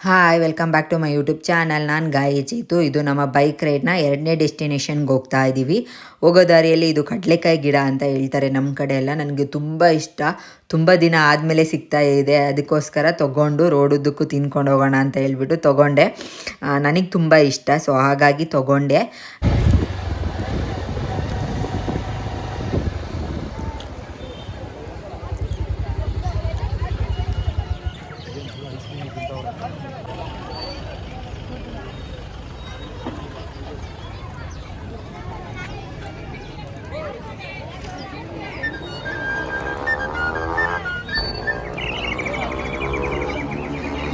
Hi welcome back to my YouTube channel ನಾನು ಗಾಯಿ ಚೀತು. ಇದು ನಮ್ಮ ಬೈಕ್ ರೈಡ್ನ ಎರಡನೇ ಡೆಸ್ಟಿನೇಷನ್ಗೆ ಹೋಗ್ತಾ ಇದ್ದೀವಿ ಹೋಗೋ ದಾರಿಯಲ್ಲಿ ಇದು ಕಡಲೆಕಾಯಿ ಗಿಡ ಅಂತ ಹೇಳ್ತಾರೆ ನಮ್ಮ ಕಡೆ ಎಲ್ಲ. ನನಗೆ ತುಂಬ ಇಷ್ಟ. ತುಂಬ ದಿನ ಆದಮೇಲೆ ಸಿಗ್ತಾ ಇದೆ. ಅದಕ್ಕೋಸ್ಕರ ತೊಗೊಂಡು ರೋಡುದ್ದಕ್ಕೂ ತಿನ್ಕೊಂಡು ಹೋಗೋಣ ಅಂತ ಹೇಳ್ಬಿಟ್ಟು ತೊಗೊಂಡೆ. ನನಗೆ ತುಂಬ ಇಷ್ಟ. ಸೊ ಹಾಗಾಗಿ ತೊಗೊಂಡೆ.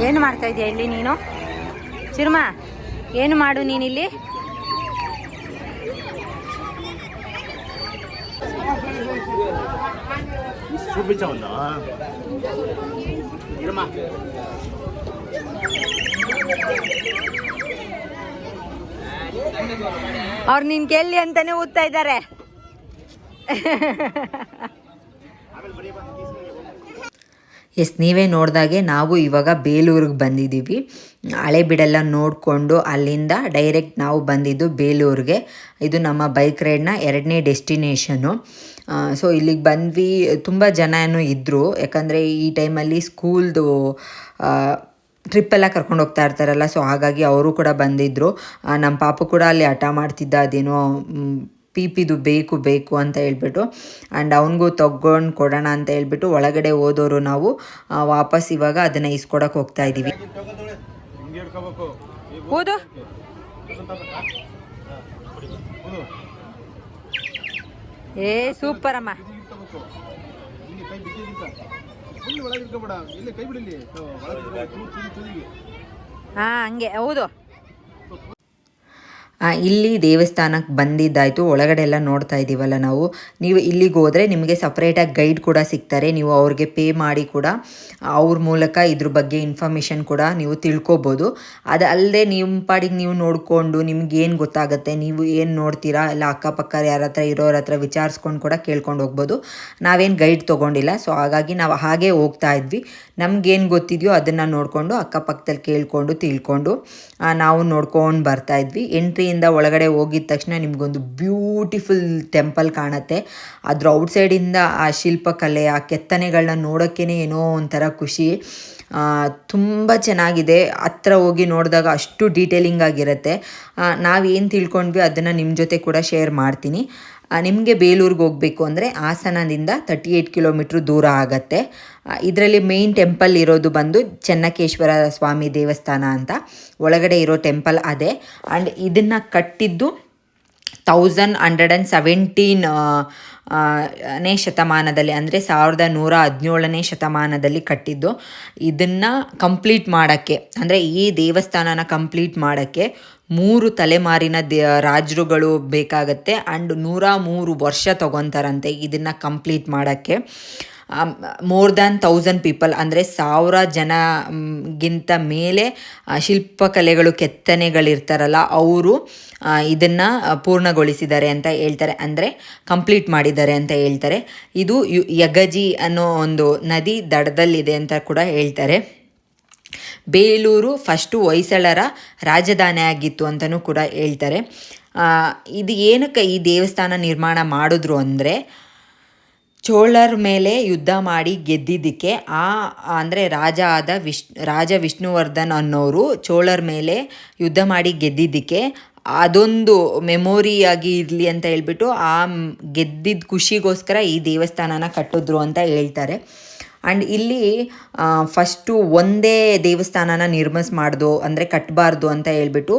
ಏನು ಮಾಡ್ತಾ ಇದೀಯ ಇಲ್ಲಿ ನೀನು ಚಿರ್ಮ ಏನು ಮಾಡು ನೀನಿಲ್ಲಿ చూపించా இருமா ಅವ್ರು ನಿನ್ ಕೇಳಿ ಅಂತಾನೆ ಓದ್ತಾ ಇದ್ದಾರೆ. ಎಸ್, ನೀವೇ ನೋಡಿದಾಗೆ ನಾವು ಇವಾಗ ಬೇಲೂರಿಗೆ ಬಂದಿದ್ದೀವಿ ಹಳೆಬಿಡೆಲ್ಲ ನೋಡಿಕೊಂಡು ಅಲ್ಲಿಂದ ಡೈರೆಕ್ಟ್ ನಾವು ಬಂದಿದ್ದು ಬೇಲೂರಿಗೆ. ಇದು ನಮ್ಮ ಬೈಕ್ ರೈಡ್ನ ಎರಡನೇ ಡೆಸ್ಟಿನೇಷನು. ಸೊ ಇಲ್ಲಿಗೆ ಬಂದ್ವಿ, ತುಂಬ ಜನನೂ ಇದ್ದರು ಯಾಕಂದರೆ ಈ ಟೈಮಲ್ಲಿ ಸ್ಕೂಲ್ದು ಟ್ರಿಪ್ಪೆಲ್ಲ ಕರ್ಕೊಂಡು ಹೋಗ್ತಾ ಇರ್ತಾರಲ್ಲ, ಸೊ ಹಾಗಾಗಿ ಅವರು ಕೂಡ ಬಂದಿದ್ದರು ನಮ್ಮ ಪಾಪು ಕೂಡ ಅಲ್ಲಿ ಹಠ ಮಾಡ್ತಿದ್ದ ಅದೇನೋ ಮ್, ಪಿ ಪಿದು ಬೇಕು ಬೇಕು ಅಂತ ಹೇಳ್ಬಿಟ್ಟು ಆ್ಯಂಡ್ ಅವನಿಗೂ ತಗೊಂಡು ಕೊಡೋಣ ಅಂತ ಹೇಳ್ಬಿಟ್ಟು ಒಳಗಡೆ ಹೋದವರು ನಾವು ವಾಪಸ್ ಇವಾಗ ಅದನ್ನು ಇಸ್ಕೊಡಕ್ಕೆ ಹೋಗ್ತಾ ಇದ್ದೀವಿ ಏ ಸೂಪರ್ ಅಮ್ಮ ಹಾ ಹಂಗೆ ಇಲ್ಲಿ ಇಲ್ಲಿ ದೇವಸ್ಥಾನಕ್ಕೆ ಬಂದಿದ್ದಾಯಿತು. ಒಳಗಡೆ ಎಲ್ಲ ನೋಡ್ತಾ ಇದ್ದೀವಲ್ಲ ನಾವು. ನೀವು ಇಲ್ಲಿಗೆ ಹೋದರೆ ನಿಮಗೆ ಸಪ್ರೇಟಾಗಿ ಗೈಡ್ ಕೂಡ ಸಿಗ್ತಾರೆ. ನೀವು ಅವ್ರಿಗೆ ಪೇ ಮಾಡಿ ಕೂಡ, ಅವ್ರ ಮೂಲಕ ಇದ್ರ ಬಗ್ಗೆ ಇನ್ಫಾರ್ಮೇಷನ್ ಕೂಡ ನೀವು ತಿಳ್ಕೊಬೋದು. ಅದು ಅಲ್ಲದೆ ನಿಮ್ಮ ಪಾಡಿಗೆ ನೀವು ನೋಡಿಕೊಂಡು ನಿಮ್ಗೇನು ಗೊತ್ತಾಗುತ್ತೆ, ನೀವು ಏನು ನೋಡ್ತೀರಾ ಎಲ್ಲ ಅಕ್ಕಪಕ್ಕ ಯಾರ ಹತ್ರ ಇರೋರ ಹತ್ರ ವಿಚಾರಿಸ್ಕೊಂಡು ಕೂಡ ಕೇಳ್ಕೊಂಡು ಹೋಗ್ಬೋದು. ನಾವೇನು ಗೈಡ್ ತೊಗೊಂಡಿಲ್ಲ. ಸೊ ಹಾಗಾಗಿ ನಾವು ಹಾಗೆ ಹೋಗ್ತಾ ಇದ್ವಿ. ನಮಗೇನು ಗೊತ್ತಿದೆಯೋ ಅದನ್ನು ನೋಡಿಕೊಂಡು ಅಕ್ಕಪಕ್ಕದಲ್ಲಿ ಕೇಳಿಕೊಂಡು ತಿಳ್ಕೊಂಡು ನಾವು ನೋಡ್ಕೊಂಡು ಬರ್ತಾ ಇದ್ವಿ. ಎಂಟ್ರಿಯಿಂದ ಒಳಗಡೆ ಹೋಗಿದ ತಕ್ಷಣ ನಿಮಗೊಂದು ಬ್ಯೂಟಿಫುಲ್ ಟೆಂಪಲ್ ಕಾಣುತ್ತೆ. ಅದ್ರ ಔಟ್ಸೈಡಿಂದ ಆ ಶಿಲ್ಪಕಲೆ, ಆ ಕೆತ್ತನೆಗಳನ್ನ ನೋಡೋಕ್ಕೇ ಏನೋ ಒಂಥರ ಖುಷಿ. ತುಂಬ ಚೆನ್ನಾಗಿದೆ. ಹತ್ರ ಹೋಗಿ ನೋಡಿದಾಗ ಅಷ್ಟು ಡೀಟೇಲಿಂಗ್ ಆಗಿರುತ್ತೆ. ನಾವೇನು ತಿಳ್ಕೊಂಡ್ವಿ, ಅದನ್ನು ನಿಮ್ಮ ಜೊತೆ ಕೂಡ ಶೇರ್ ಮಾಡ್ತೀನಿ. ನಿಮಗೆ ಬೇಲೂರಿಗೆ ಹೋಗಬೇಕು ಅಂದರೆ ಹಾಸನದಿಂದ ತರ್ಟಿ ಏಯ್ಟ್ ಕಿಲೋಮೀಟ್ರ್ ದೂರ ಆಗತ್ತೆ. ಇದರಲ್ಲಿ ಮೇಯ್ನ್ ಟೆಂಪಲ್ ಇರೋದು ಬಂದು ಚೆನ್ನಕೇಶ್ವರ ಸ್ವಾಮಿ ದೇವಸ್ಥಾನ ಅಂತ. ಒಳಗಡೆ ಇರೋ ಟೆಂಪಲ್ ಅದೇ. ಆ್ಯಂಡ್ ಇದನ್ನು ಕಟ್ಟಿದ್ದು ತೌಸಂಡ್ ಹಂಡ್ರೆಡ್ ಆ್ಯಂಡ್ ಸೆವೆಂಟೀನ್ ನೇ ಶತಮಾನದಲ್ಲಿ ಅಂದರೆ ಸಾವಿರದ ನೂರ ಹದಿನೇಳನೇ ಶತಮಾನದಲ್ಲಿ ಕಟ್ಟಿದ್ದು. ಇದನ್ನು ಕಂಪ್ಲೀಟ್ ಮಾಡೋಕ್ಕೆ, ಅಂದರೆ ಈ ದೇವಸ್ಥಾನನ ಕಂಪ್ಲೀಟ್ ಮಾಡೋಕ್ಕೆ ಮೂರು ತಲೆಮಾರಿನ ದೇ, ರಾಜರುಗಳು ಬೇಕಾಗತ್ತೆ ಆ್ಯಂಡ್ ನೂರ ಮೂರು ವರ್ಷ ತಗೊತಾರಂತೆ ಇದನ್ನು ಕಂಪ್ಲೀಟ್ ಮಾಡೋಕ್ಕೆ. ಮೋರ್ ದ್ಯಾನ್ ತೌಸಂಡ್ ಪೀಪಲ್ ಅಂದರೆ ಸಾವಿರ ಜನ ಗಿಂತ ಮೇಲೆ ಶಿಲ್ಪಕಲೆಗಳು ಕೆತ್ತನೆಗಳಿರ್ತಾರಲ್ಲ, ಅವರು ಇದನ್ನು ಪೂರ್ಣಗೊಳಿಸಿದ್ದಾರೆ ಅಂತ ಹೇಳ್ತಾರೆ. ಅಂದರೆ ಕಂಪ್ಲೀಟ್ ಮಾಡಿದ್ದಾರೆ ಅಂತ ಹೇಳ್ತಾರೆ. ಇದು ಯಗಜಿ ಅನ್ನೋ ಒಂದು ನದಿ ದಡದಲ್ಲಿದೆ ಅಂತ ಕೂಡ ಹೇಳ್ತಾರೆ. ಬೇಲೂರು ಫಸ್ಟು ಹೊಯ್ಸಳರ ರಾಜಧಾನಿ ಆಗಿತ್ತು ಅಂತಲೂ ಕೂಡ ಹೇಳ್ತಾರೆ. ಇದು ಏನಕ್ಕೆ ಈ ದೇವಸ್ಥಾನ ನಿರ್ಮಾಣ ಮಾಡಿದ್ರು ಅಂದರೆ ಚೋಳರ ಮೇಲೆ ಯುದ್ಧ ಮಾಡಿ ಗೆದ್ದಿದ್ದಕ್ಕೆ ಆ, ಅಂದರೆ ರಾಜ ಆದ ವಿಶ್ ರಾಜ ವಿಷ್ಣುವರ್ಧನ್ ಅನ್ನೋರು ಚೋಳರ ಮೇಲೆ ಯುದ್ಧ ಮಾಡಿ ಗೆದ್ದಿದ್ದಕ್ಕೆ ಅದೊಂದು ಮೆಮೊರಿಯಾಗಿ ಇರಲಿ ಅಂತ ಹೇಳ್ಬಿಟ್ಟು ಆ, ಗೆದ್ದಿದ್ದ ಖುಷಿಗೋಸ್ಕರ ಈ ದೇವಸ್ಥಾನನ ಕಟ್ಟಿದ್ರು ಅಂತ ಹೇಳ್ತಾರೆ. ಆ್ಯಂಡ್ ಇಲ್ಲಿ ಫಸ್ಟು ಒಂದೇ ದೇವಸ್ಥಾನನ ನಿರ್ಮಿಸ್ ಮಾಡ್ದು ಅಂದರೆ ಕಟ್ಟಬಾರ್ದು ಅಂತ ಹೇಳ್ಬಿಟ್ಟು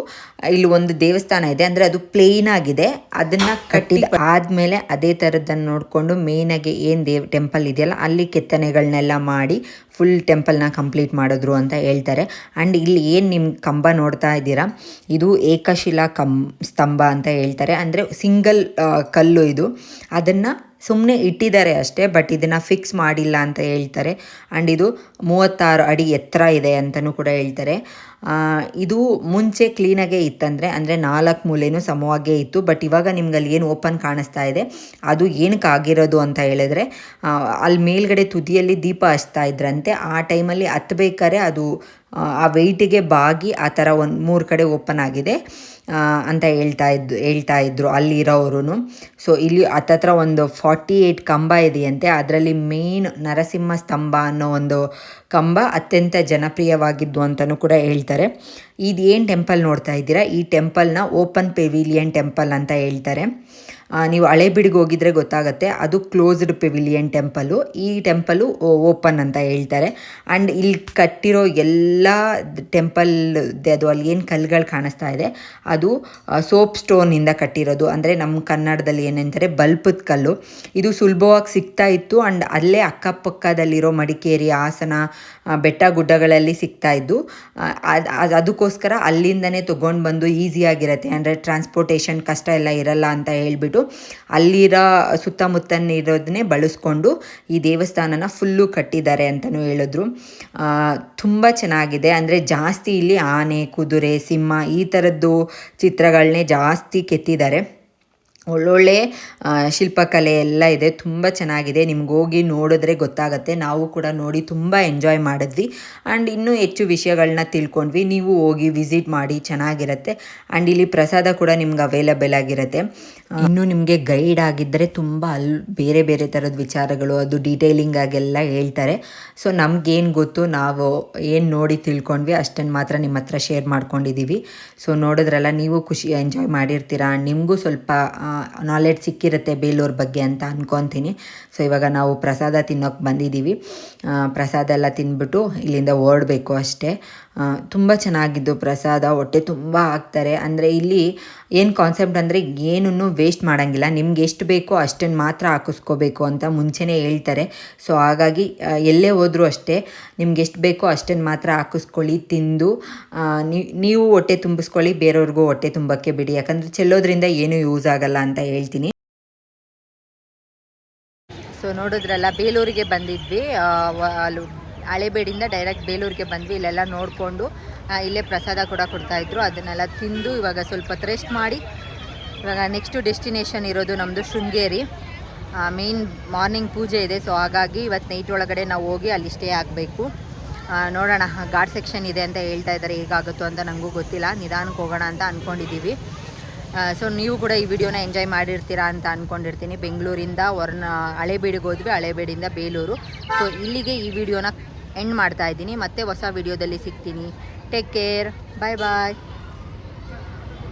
ಇಲ್ಲಿ ಒಂದು ದೇವಸ್ಥಾನ ಇದೆ ಅಂದರೆ ಅದು ಪ್ಲೇನ್ ಆಗಿದೆ. ಅದನ್ನು ಕಟ್ಟಿ ಆದಮೇಲೆ ಅದೇ ಥರದ್ದನ್ನು ನೋಡಿಕೊಂಡು ಮೇಯ್ನಾಗಿ ಏನು ದೇವ್ ಟೆಂಪಲ್ ಇದೆಯಲ್ಲ ಅಲ್ಲಿ ಕೆತ್ತನೆಗಳನ್ನೆಲ್ಲ ಮಾಡಿ ಫುಲ್ ಟೆಂಪಲ್ನ ಕಂಪ್ಲೀಟ್ ಮಾಡಿದ್ರು ಅಂತ ಹೇಳ್ತಾರೆ. ಆ್ಯಂಡ್ ಇಲ್ಲಿ ಏನು ನಿಮ್ಮ ಕಂಬ ನೋಡ್ತಾ ಇದ್ದೀರಾ ಇದು ಏಕಶಿಲಾ ಕಂ ಸ್ತಂಭ ಅಂತ ಹೇಳ್ತಾರೆ. ಅಂದರೆ ಸಿಂಗಲ್ ಕಲ್ಲು ಇದು. ಅದನ್ನು ಸುಮ್ಮನೆ ಇಟ್ಟಿದ್ದಾರೆ ಅಷ್ಟೇ ಬಟ್ ಇದನ್ನು ಫಿಕ್ಸ್ ಮಾಡಿಲ್ಲ ಅಂತ ಹೇಳ್ತಾರೆ. ಆ್ಯಂಡ್ ಇದು ಮೂವತ್ತಾರು ಅಡಿ ಎತ್ತರ ಇದೆ ಅಂತಲೂ ಕೂಡ ಹೇಳ್ತಾರೆ. ಇದು ಮುಂಚೆ ಕ್ಲೀನಾಗೇ ಇತ್ತಂದರೆ ಅಂದರೆ ನಾಲ್ಕು ಮೂಲೆಯೂ ಸಮವಾಗೇ ಇತ್ತು ಬಟ್ ಇವಾಗ ನಿಮ್ಗೆ ಅಲ್ಲಿ ಏನು ಓಪನ್ ಕಾಣಿಸ್ತಾ ಇದೆ ಅದು ಏನಕ್ಕೆ ಆಗಿರೋದು ಅಂತ ಹೇಳಿದ್ರೆ ಅಲ್ಲಿ ಮೇಲ್ಗಡೆ ತುದಿಯಲ್ಲಿ ದೀಪ ಹಚ್ತಾ ಇದ್ರಂತೆ ಆ ಟೈಮಲ್ಲಿ ಹತ್ಬೇಕಾದ್ರೆ ಅದು ಆ, ವೆಯ್ಟಿಗೆ ಬಾಗಿ ಆ ಥರ ಒಂದು ಮೂರು ಕಡೆ ಓಪನ್ ಆಗಿದೆ ಅಂತ ಹೇಳ್ತಾ ಇದ್ದು ಹೇಳ್ತಾ ಇದ್ರು ಅಲ್ಲಿರೋರು ಸೊ ಇಲ್ಲಿ ಹತ್ತತ್ರ ಒಂದು ಫಾರ್ಟಿ ಏಯ್ಟ್ ಕಂಬ ಇದೆಯಂತೆ ಅದರಲ್ಲಿ ಮೇನ್ ನರಸಿಂಹ ಸ್ತಂಭ ಅನ್ನೋ ಒಂದು ಕಂಬ ಅತ್ಯಂತ ಜನಪ್ರಿಯವಾಗಿದ್ದು ಅಂತಲೂ ಕೂಡ ಹೇಳ್ತಾರೆ. ಇದು ಏನು ಟೆಂಪಲ್ ನೋಡ್ತಾ ಇದ್ದೀರಾ? ಈ ಟೆಂಪಲ್ನ ಓಪನ್ ಪೆವಿಲಿಯನ್ ಟೆಂಪಲ್ ಅಂತ ಹೇಳ್ತಾರೆ. ನೀವು ಹಳೇಬೀಡಿಗೆ ಹೋಗಿದ್ರೆ ಗೊತ್ತಾಗುತ್ತೆ. ಅದು ಕ್ಲೋಸ್ಡ್ ಪೆವಿಲಿಯನ್ ಟೆಂಪಲು ಈ ಟೆಂಪಲು ಓಪನ್ ಅಂತ ಹೇಳ್ತಾರೆ. ಆ್ಯಂಡ್ ಇಲ್ಲಿ ಕಟ್ಟಿರೋ ಎಲ್ಲ ಟೆಂಪಲ್ ಅದು ಅಲ್ಲಿ ಏನು ಕಲ್ಲುಗಳು ಕಾಣಿಸ್ತಾ ಇದೆ. ಅದು ಸೋಪ್ ಸ್ಟೋನಿಂದ ಕಟ್ಟಿರೋದು. ಅಂದರೆ ನಮ್ಮ ಕನ್ನಡದಲ್ಲಿ ಏನಂತಾರೆ, ಬಲ್ಪದ ಕಲ್ಲು. ಇದು ಸುಲಭವಾಗಿ ಸಿಗ್ತಾ ಇತ್ತು. ಆ್ಯಂಡ್ ಅಲ್ಲೇ ಅಕ್ಕಪಕ್ಕದಲ್ಲಿರೋ ಮಡಿಕೇರಿ ಹಾಸನ ಬೆಟ್ಟ ಗುಡ್ಡಗಳಲ್ಲಿ ಸಿಗ್ತಾ ಇದ್ದು ಅದು ಅದಕ್ಕೋಸ್ಕರ ಅಲ್ಲಿಂದನೇ ತೊಗೊಂಡು ಬಂದು ಈಸಿಯಾಗಿರುತ್ತೆ ಅಂದರೆ ಟ್ರಾನ್ಸ್ಪೋರ್ಟೇಷನ್ ಕಷ್ಟ ಎಲ್ಲ ಇರಲ್ಲ ಅಂತ ಹೇಳ್ಬಿಟ್ಟು ಅಲ್ಲಿರೋ ಸುತ್ತಮುತ್ತನಿರೋದನ್ನೇ ಬಳಸ್ಕೊಂಡು ಈ ದೇವಸ್ಥಾನನ ಫುಲ್ಲು ಕಟ್ಟಿದ್ದಾರೆ ಅಂತಲೂ ಹೇಳಿದ್ರು. ತುಂಬ ಚೆನ್ನಾಗಿದೆ. ಅಂದರೆ ಜಾಸ್ತಿ ಇಲ್ಲಿ ಆನೆ, ಕುದುರೆ, ಸಿಂಹ ಈ ಥರದ್ದು ಚಿತ್ರಗಳನ್ನೇ ಜಾಸ್ತಿ ಕೆತ್ತಿದ್ದಾರೆ. ಒಳ್ಳೊಳ್ಳೆ ಶಿಲ್ಪಕಲೆ ಎಲ್ಲ ಇದೆ, ತುಂಬ ಚೆನ್ನಾಗಿದೆ. ನಿಮ್ಗೆ ಹೋಗಿ ನೋಡಿದ್ರೆ ಗೊತ್ತಾಗುತ್ತೆ. ನಾವು ಕೂಡ ನೋಡಿ ತುಂಬ ಎಂಜಾಯ್ ಮಾಡಿದ್ವಿ. ಆ್ಯಂಡ್ ಇನ್ನೂ ಹೆಚ್ಚು ವಿಷಯಗಳನ್ನ ತಿಳ್ಕೊಂಡ್ವಿ. ನೀವು ಹೋಗಿ ವಿಸಿಟ್ ಮಾಡಿ, ಚೆನ್ನಾಗಿರುತ್ತೆ. ಆ್ಯಂಡ್ ಇಲ್ಲಿ ಪ್ರಸಾದ ಕೂಡ ನಿಮ್ಗೆ ಅವೈಲಬಲ್ ಆಗಿರುತ್ತೆ. ಇನ್ನೂ ನಿಮಗೆ ಗೈಡ್ ಆಗಿದ್ದರೆ ತುಂಬ ಅಲ್ಲಿ ಬೇರೆ ಬೇರೆ ಥರದ ವಿಚಾರಗಳು, ಅದು ಡೀಟೇಲಿಂಗ್ ಆಗೆಲ್ಲ ಹೇಳ್ತಾರೆ. ಸೊ ನಮಗೇನು ಗೊತ್ತು, ನಾವು ಏನು ನೋಡಿ ತಿಳ್ಕೊಂಡ್ವಿ ಅಷ್ಟನ್ನು ಮಾತ್ರ ನಿಮ್ಮ ಹತ್ರ ಶೇರ್ ಮಾಡ್ಕೊಂಡಿದ್ದೀವಿ ಸೊ ನೋಡಿದ್ರಲ್ಲ, ನೀವು ಖುಷಿ ಎಂಜಾಯ್ ಮಾಡಿರ್ತೀರಾ. ನಿಮಗೂ ಸ್ವಲ್ಪ ನಾಲೆಡ್ಜ್ ಸಿಕ್ಕಿರುತ್ತೆ ಬೇಲೂರು ಬಗ್ಗೆ ಅಂತ ಅಂದ್ಕೊತೀನಿ ಸೊ ಇವಾಗ ನಾವು ಪ್ರಸಾದ ತಿನ್ನೋಕೆ ಬಂದಿದ್ದೀವಿ. ಪ್ರಸಾದ ಎಲ್ಲ ತಿಂದ್ಬಿಟ್ಟು ಇಲ್ಲಿಂದ ಓಡಬೇಕು ಅಷ್ಟೇ. ತುಂಬ ಚೆನ್ನಾಗಿದ್ದು ಪ್ರಸಾದ, ಹೊಟ್ಟೆ ತುಂಬ ಹಾಕ್ತಾರೆ. ಅಂದರೆ ಇಲ್ಲಿ ಏನು ಕಾನ್ಸೆಪ್ಟ್ ಅಂದರೆ ಏನನ್ನು ವೇಸ್ಟ್ ಮಾಡೋಂಗಿಲ್ಲ. ನಿಮ್ಗೆ ಎಷ್ಟು ಬೇಕೋ ಅಷ್ಟನ್ನು ಮಾತ್ರ ಹಾಕಿಸ್ಕೋಬೇಕು ಅಂತ ಮುಂಚೆನೇ ಹೇಳ್ತಾರೆ. ಸೊ ಹಾಗಾಗಿ ಎಲ್ಲೇ ಹೋದರೂ ಅಷ್ಟೇ ನಿಮ್ಗೆ ಎಷ್ಟು ಬೇಕೋ ಅಷ್ಟನ್ನು ಮಾತ್ರ ಹಾಕಿಸ್ಕೊಳ್ಳಿ, ತಿಂದು ನೀವು ಹೊಟ್ಟೆ ತುಂಬಿಸ್ಕೊಳ್ಳಿ, ಬೇರೆಯವ್ರಿಗೂ ಹೊಟ್ಟೆ ತುಂಬಕ್ಕೆ ಬಿಡಿ. ಯಾಕಂದರೆ ಚೆಲ್ಲೋದ್ರಿಂದ ಏನೂ ಯೂಸ್ ಆಗಲ್ಲ ಅಂತ ಹೇಳ್ತೀನಿ. ಸೊ ನೋಡಿದ್ರಲ್ಲ, ಬೇಲೂರಿಗೆ ಬಂದಿದ್ವಿ. ಹಳೇಬೇಡಿಂದ ಡೈರೆಕ್ಟ್ ಬೇಲೂರಿಗೆ ಬಂದ್ವಿ, ಇಲ್ಲೆಲ್ಲ ನೋಡಿಕೊಂಡು ಇಲ್ಲೇ ಪ್ರಸಾದ ಕೂಡ ಕೊಡ್ತಾಯಿದ್ರು ಅದನ್ನೆಲ್ಲ ತಿಂದು ಇವಾಗ ಸ್ವಲ್ಪ ರೆಸ್ಟ್ ಮಾಡಿ, ಇವಾಗ ನೆಕ್ಸ್ಟು ಡೆಸ್ಟಿನೇಷನ್ ಇರೋದು ನಮ್ಮದು ಶೃಂಗೇರಿ. ಮೇನ್ ಮಾರ್ನಿಂಗ್ ಪೂಜೆ ಇದೆ ಸೊ ಹಾಗಾಗಿ ಇವತ್ತು ನೈಟ್ ಒಳಗಡೆ ನಾವು ಹೋಗಿ ಅಲ್ಲಿ ಸ್ಟೇ ಆಗಬೇಕು. ನೋಡೋಣ ಘಾಟ್ ಸೆಕ್ಷನ್ ಇದೆ ಅಂತ ಹೇಳ್ತಾ ಇದ್ದಾರೆ, ಹೇಗಾಗುತ್ತೋ ಅಂತ ನನಗೂ ಗೊತ್ತಿಲ್ಲ. ನಿಧಾನಕ್ಕೆ ಹೋಗೋಣ ಅಂತ ಅಂದ್ಕೊಂಡಿದ್ದೀವಿ ಸೊ ನೀವು ಕೂಡ ಈ ವಿಡಿಯೋನ ಎಂಜಾಯ್ ಮಾಡಿರ್ತೀರಾ ಅಂತ ಅಂದ್ಕೊಂಡಿರ್ತೀನಿ ಬೆಂಗಳೂರಿಂದ ಹೊರನ, ಹಳೇಬೀಡಿಗೆ ಹೋದ್ವಿ, ಹಳೇಬೀಡಿಂದ ಬೇಲೂರು. ಸೊ ಇಲ್ಲಿಗೆ ಈ ವಿಡಿಯೋನ ಎಂಡ್ ಮಾಡ್ತಾ ಇದ್ದೀನಿ. ಮತ್ತೆ ಹೊಸ ವಿಡಿಯೋದಲ್ಲಿ ಸಿಗ್ತೀನಿ. ಟೇಕ್ ಕೇರ್ ಬಾಯ್ ಬಾಯ್